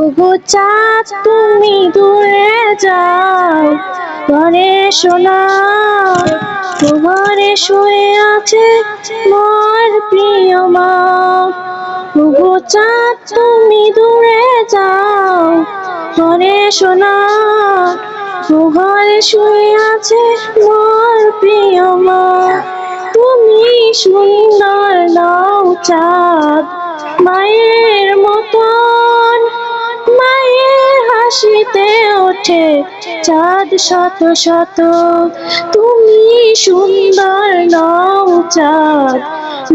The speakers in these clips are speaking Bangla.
ওগো চাঁদ তুমি দূরে যাও, ঘরে শোনা। ঘরে শুয়ে আছে মোর প্রিয় মা। ওগো চাঁদ তুমি দূরে যাও, ঘরে শোনা। ঘরে শুয়ে আছে মোর প্রিয় মা। তুমি সুন্দর নাও চাঁদ, মায়ের মায়ের হাসিতে ওঠে চাঁদ শত শত। তুমি সুন্দর নাও চাঁদ,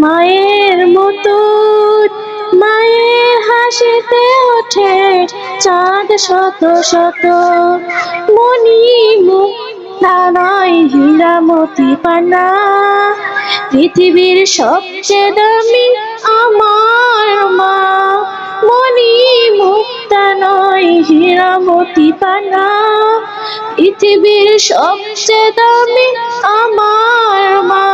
মায়ের মতন মায়ের হাসিতে ওঠে চাঁদ শত শত। মনি মুক্তা নয় হীরামতি পানা। পৃথিবীর সবচেয়ে দামি আমার মা। হীরামতি পানা পৃথিবীর সবচেয়ে দামি আমার মা।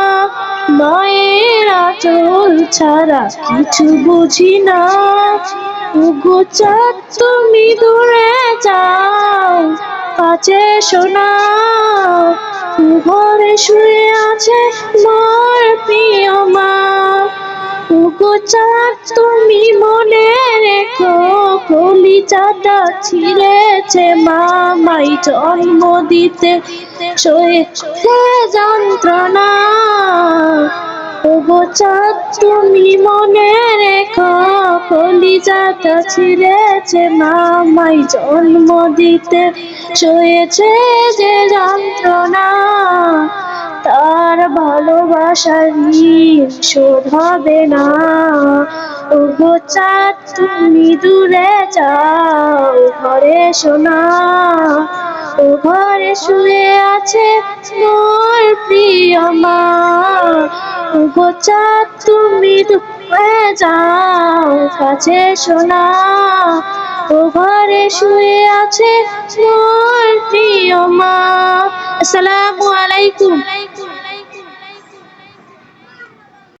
মায়ের আচল ছাড়া কিছু বুঝি না। ওগো তুমি দূরে যাও, কাছে শোনা। ঘরে শুয়ে আছে মোর প্রিয় মা। চাঁদ, তুমি মনে রেখো কলিজাটা ছিঁড়েছে মা মাই জন্ম দিতে যন্ত্রণা। চাঁদ, তুমি মনে রেখো কলিজাটা ছিঁড়েছে মা মাই জন্ম দিতে সয়েছে যে যন্ত্রণা। তার ভালোবাসার শোধ হবে না। ওগো চাঁদ, তুমি দূরে যাও, ঘরে শোনা। ও ঘরে শুয়ে আছে মোর প্রিয় মা। ওগো চাঁদ, তুমি দূরে যাও, কাছে শোনা। ও ঘরে শুয়ে আছে মোর প্রিয় মা। আসসালামু আলাইকুম।